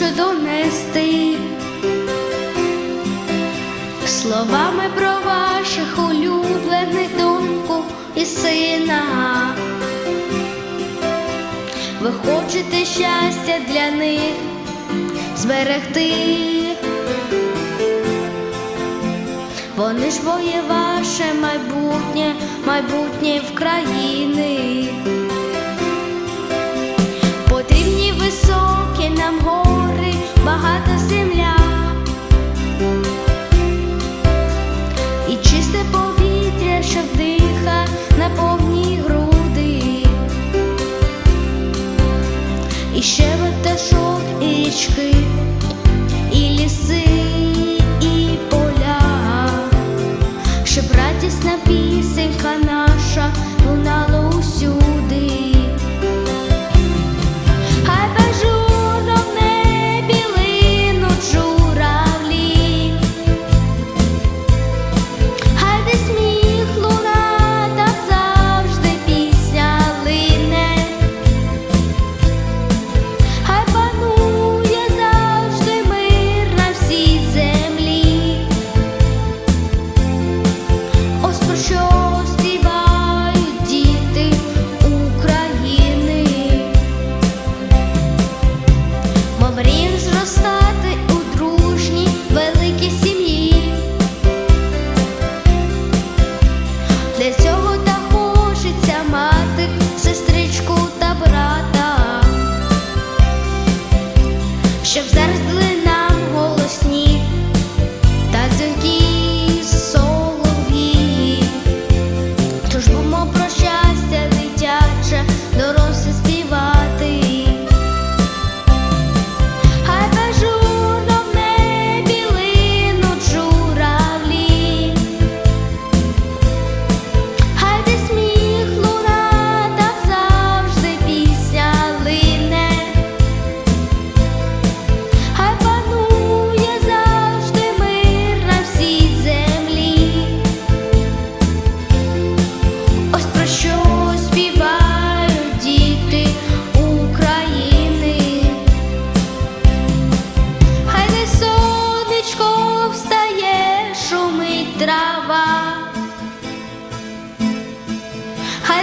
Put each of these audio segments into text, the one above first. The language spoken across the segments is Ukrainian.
хочу донести словами про ваших улюблених доньку і сина. Ви хочете щастя для них зберегти. Вони ж бо є ваше майбутнє, майбутнє в країни. І ще пташок і річки.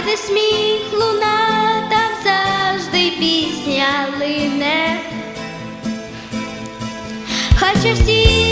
де сміх луна, там завжди пісня лине. Хоча всі